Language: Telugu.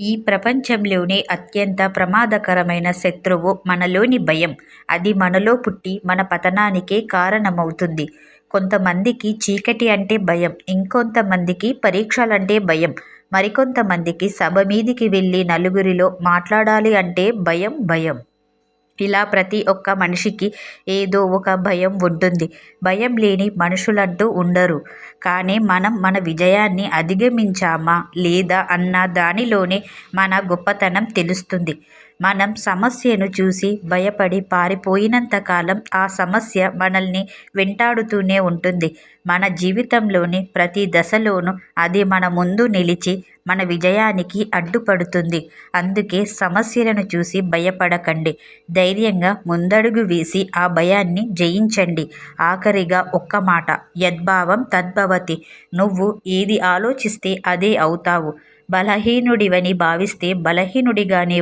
ఈ ప్రపంచంలోనే అత్యంత ప్రమాదకరమైన శత్రువు మనలోని భయం. అది మనలో పుట్టి మన పతనానికే కారణమవుతుంది. కొంతమందికి చీకటి అంటే భయం. ఇంకొంతమందికి పరీక్షలంటే భయం. మరికొంతమందికి సభ మీదికి వెళ్ళి నలుగురిలో మాట్లాడాలి అంటే భయం భయం. ఇలా ప్రతి ఒక్క మనిషికి ఏదో ఒక భయం ఉంటుంది. భయం లేని మనుషులంటూ ఉండరు. కానీ మనం మన విజయాన్ని అధిగమించామా లేదా అన్న దానిలోనే మన గొప్పతనం తెలుస్తుంది. మనం సమస్యను చూసి భయపడి పారిపోయినంత కాలం ఆ సమస్య మనల్ని వెంటాడుతూనే ఉంటుంది. మన జీవితంలోని ప్రతి దశలోనూ అది మన ముందు నిలిచి మన విజయానికి అడ్డుపడుతుంది. అందుకే సమస్యలను చూసి భయపడకండి. ధైర్యంగా ముందడుగు వేసి ఆ భయాన్ని జయించండి. ఆఖరిగా ఒక్క మాట యద్భావం తద్భవతి. నువ్వు ఏది ఆలోచిస్తే అదే అవుతావు. బలహీనుడివని భావిస్తే బలహీనుడిగానే